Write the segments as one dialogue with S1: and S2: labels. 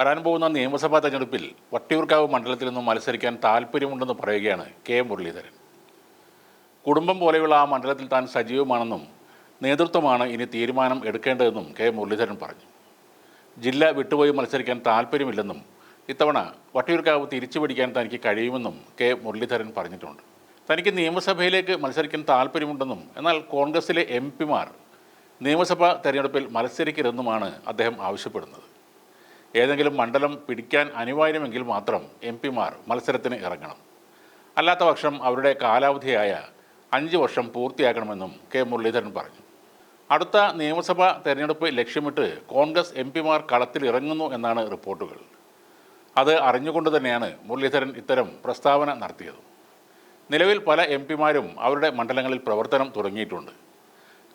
S1: വരാൻ പോകുന്ന നിയമസഭാ തെരഞ്ഞെടുപ്പിൽ വട്ടിയൂർക്കാവ് മണ്ഡലത്തിൽ നിന്നും മത്സരിക്കാൻ താല്പര്യമുണ്ടെന്ന് പറയുകയാണ് കെ മുരളീധരൻ. കുടുംബം പോലെയുള്ള ആ മണ്ഡലത്തിൽ താൻ സജീവമാണെന്നും നേതൃത്വമാണ് ഇനി തീരുമാനം എടുക്കേണ്ടതെന്നും കെ മുരളീധരൻ പറഞ്ഞു. ജില്ല വിട്ടുപോയി മത്സരിക്കാൻ താല്പര്യമില്ലെന്നും ഇത്തവണ വട്ടിയൂർക്കാവ് തിരിച്ചു പിടിക്കാൻ തനിക്ക് കഴിയുമെന്നും കെ മുരളീധരൻ പറഞ്ഞിട്ടുണ്ട്. തനിക്ക് നിയമസഭയിലേക്ക് മത്സരിക്കാൻ താല്പര്യമുണ്ടെന്നും എന്നാൽ കോൺഗ്രസിലെ എം പിമാർ നിയമസഭാ തെരഞ്ഞെടുപ്പിൽ മത്സരിക്കരുതെന്നുമാണ് അദ്ദേഹം ആവശ്യപ്പെടുന്നത്. ഏതെങ്കിലും മണ്ഡലം പിടിക്കാൻ അനിവാര്യമെങ്കിൽ മാത്രം എം പിമാർ മത്സരത്തിന് ഇറങ്ങണം. അല്ലാത്ത പക്ഷം അവരുടെ കാലാവധിയായ അഞ്ച് വർഷം പൂർത്തിയാക്കണമെന്നും കെ മുരളീധരൻ പറഞ്ഞു. അടുത്ത നിയമസഭാ തെരഞ്ഞെടുപ്പ് ലക്ഷ്യമിട്ട് കോൺഗ്രസ് എം പിമാർ കളത്തിലിറങ്ങുന്നു എന്നാണ് റിപ്പോർട്ടുകൾ. അത് അറിഞ്ഞുകൊണ്ട് തന്നെയാണ് മുരളീധരൻ ഇത്തരം പ്രസ്താവന നടത്തിയത്. നിലവിൽ പല എം പിമാരും അവരുടെ മണ്ഡലങ്ങളിൽ പ്രവർത്തനം തുടങ്ങിയിട്ടുണ്ട്.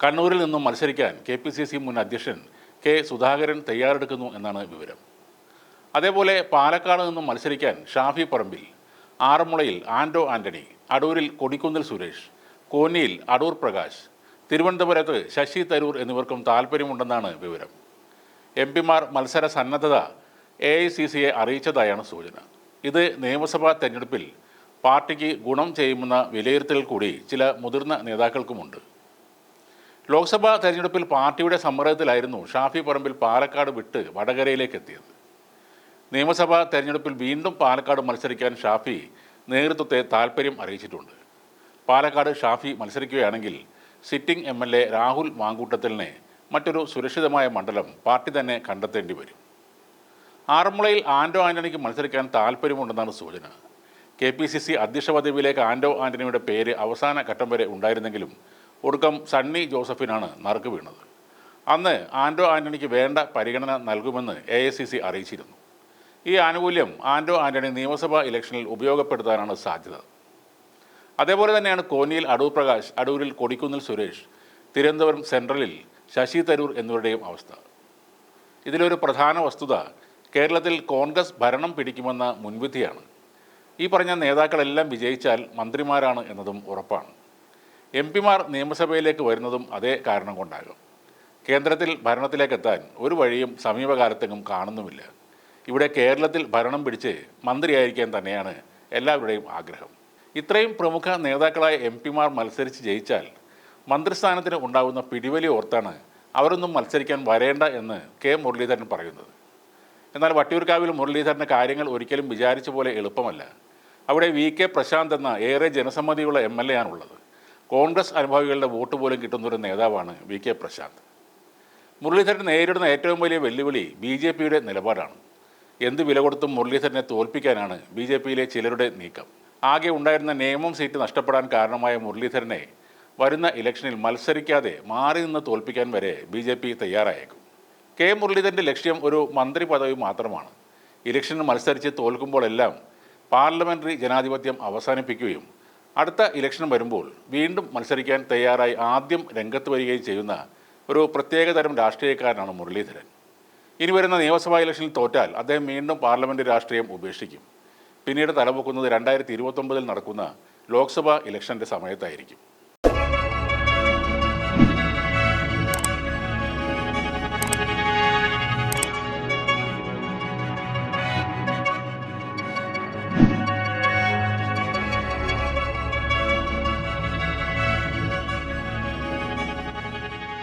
S1: കണ്ണൂരിൽ നിന്നും മത്സരിക്കാൻ കെ പി സി സി മുൻ അധ്യക്ഷൻ കെ സുധാകരൻ തയ്യാറെടുക്കുന്നു എന്നാണ് വിവരം. അതേപോലെ പാലക്കാട് നിന്നും മത്സരിക്കാൻ ഷാഫി പറമ്പിൽ ആറന്മുളയിൽ ആൻഡോ ആന്റണി അടൂരിൽ കൊടിക്കുന്നിൽ സുരേഷ് കോന്നിയിൽ അടൂർ പ്രകാശ് തിരുവനന്തപുരത്ത് ശശി തരൂർ എന്നിവർക്കും താല്പര്യമുണ്ടെന്നാണ് വിവരം. എം പിമാർ മത്സര സന്നദ്ധത എ ഐ സി സിയെ അറിയിച്ചതായാണ് സൂചന. ഇത് നിയമസഭാ തെരഞ്ഞെടുപ്പിൽ പാർട്ടിക്ക് ഗുണം ചെയ്യുമെന്ന വിലയിരുത്തൽ കൂടി ചില മുതിർന്ന നേതാക്കൾക്കുമുണ്ട്. ലോക്സഭാ തെരഞ്ഞെടുപ്പിൽ പാർട്ടിയുടെ സമ്മർദ്ദത്തിലായിരുന്നു ഷാഫി പറമ്പിൽ പാലക്കാട് വിട്ട് വടകരയിലേക്ക് എത്തിയത്. നിയമസഭാ തെരഞ്ഞെടുപ്പിൽ വീണ്ടും പാലക്കാട് മത്സരിക്കാൻ ഷാഫി നേതൃത്വത്തെ താൽപ്പര്യം അറിയിച്ചിട്ടുണ്ട്. പാലക്കാട് ഷാഫി മത്സരിക്കുകയാണെങ്കിൽ sitting M L A Rahul മാങ്കൂട്ടത്തലിനെ മറ്റൊരു സുരക്ഷിതമായ മണ്ഡലം പാർട്ടി തന്നെ കണ്ടെത്തേണ്ടി വരും. ആറന്മുളയിൽ ആൻഡോ ആന്റണിക്ക് മത്സരിക്കാൻ താല്പര്യമുണ്ടെന്നാണ് സൂചന. കെ പി സി സി അധ്യക്ഷ പദവിയിലേക്ക് ആൻഡോ ആന്റണിയുടെ പേര് അവസാന ഘട്ടം വരെ ഉണ്ടായിരുന്നെങ്കിലും ഒടുക്കം സണ്ണി ജോസഫിനാണ് നറുക്ക് വീണത്. അന്ന് ആൻഡോ ആന്റണിക്ക് വേണ്ട പരിഗണന നൽകുമെന്ന് എ ഐ സി സി അറിയിച്ചിരുന്നു. ഈ ആനുകൂല്യം ആൻഡോ ആന്റണി നിയമസഭാ ഇലക്ഷനിൽ ഉപയോഗപ്പെടുത്താനാണ് സാധ്യത. അതേപോലെ തന്നെയാണ് കോന്നിയിൽ അടൂർ പ്രകാശ് അടൂരിൽ കൊടിക്കുന്നിൽ സുരേഷ് തിരുവനന്തപുരം സെൻട്രലിൽ ശശി തരൂർ എന്നിവരുടെയും അവസ്ഥ. ഇതിലൊരു പ്രധാന വസ്തുത കേരളത്തിൽ കോൺഗ്രസ് ഭരണം പിടിക്കുമെന്ന മുൻവിധിയാണ്. ഈ പറഞ്ഞ നേതാക്കളെല്ലാം വിജയിച്ചാൽ മന്ത്രിമാരാണ് എന്നതും ഉറപ്പാണ്. എം പിമാർ നിയമസഭയിലേക്ക് വരുന്നതും അതേ കാരണം കൊണ്ടാകും. കേന്ദ്രത്തിൽ ഭരണത്തിലേക്ക് എത്താൻ ഒരു വഴിയും സമീപകാലത്തെങ്ങും കാണുന്നുമില്ല. ഇവിടെ കേരളത്തിൽ ഭരണം പിടിച്ച് മന്ത്രിയായിരിക്കാൻ തന്നെയാണ് എല്ലാവരുടെയും ആഗ്രഹം. ഇത്രയും പ്രമുഖ നേതാക്കളായ എം പിമാർ മത്സരിച്ച് ജയിച്ചാൽ മന്ത്രിസ്ഥാനത്തിന് ഉണ്ടാകുന്ന പിടിവലി ഓർത്താണ് അവരൊന്നും മത്സരിക്കാൻ വരേണ്ട എന്ന് കെ മുരളീധരൻ പറയുന്നത്. എന്നാൽ വട്ടിയൂർക്കാവിൽ മുരളീധരന്റെ കാര്യങ്ങൾ ഒരിക്കലും വിചാരിച്ച പോലെ എളുപ്പമല്ല. അവിടെ വി കെ പ്രശാന്ത് എന്ന ഏറെ ജനസമ്മതിയുള്ള എം എൽ എ ആണുള്ളത്. കോൺഗ്രസ് അനുഭാവികളുടെ വോട്ട് പോലും കിട്ടുന്ന ഒരു നേതാവാണ് വി കെ പ്രശാന്ത്. മുരളീധരൻ നേരിടുന്ന ഏറ്റവും വലിയ വെല്ലുവിളി ബി ജെ പിയുടെ നിലപാടാണ്. എന്ത് വില കൊടുത്തും മുരളീധരനെ തോൽപ്പിക്കാനാണ് ബി ജെ പിയിലെ ചിലരുടെ നീക്കം. ആകെ ഉണ്ടായിരുന്ന നിയമം സീറ്റ് നഷ്ടപ്പെടാൻ കാരണമായ മുരളീധരനെ വരുന്ന ഇലക്ഷനിൽ മത്സരിക്കാതെ മാറി നിന്ന് തോൽപ്പിക്കാൻ വരെ ബി ജെ പി തയ്യാറായേക്കും. കെ മുരളീധരന്റെ ലക്ഷ്യം ഒരു മന്ത്രി പദവി മാത്രമാണ്. ഇലക്ഷനിൽ മത്സരിച്ച് തോൽക്കുമ്പോഴെല്ലാം പാർലമെന്ററി ജനാധിപത്യം അവസാനിപ്പിക്കുകയും അടുത്ത ഇലക്ഷൻ വരുമ്പോൾ വീണ്ടും മത്സരിക്കാൻ തയ്യാറായി ആദ്യം രംഗത്ത് വരികയും ചെയ്യുന്ന ഒരു പ്രത്യേകതരം രാഷ്ട്രീയക്കാരനാണ് മുരളീധരൻ. ഇനി വരുന്ന നിയമസഭാ ഇലക്ഷനിൽ തോറ്റാൽ അദ്ദേഹം വീണ്ടും പാർലമെന്റ് രാഷ്ട്രീയം ഉപേക്ഷിക്കും. പിന്നീട് തലപൊക്കുന്നത് രണ്ടായിരത്തി ഇരുപത്തൊമ്പതിൽ നടക്കുന്ന ലോക്സഭാ ഇലക്ഷന്റെ സമയത്തായിരിക്കും.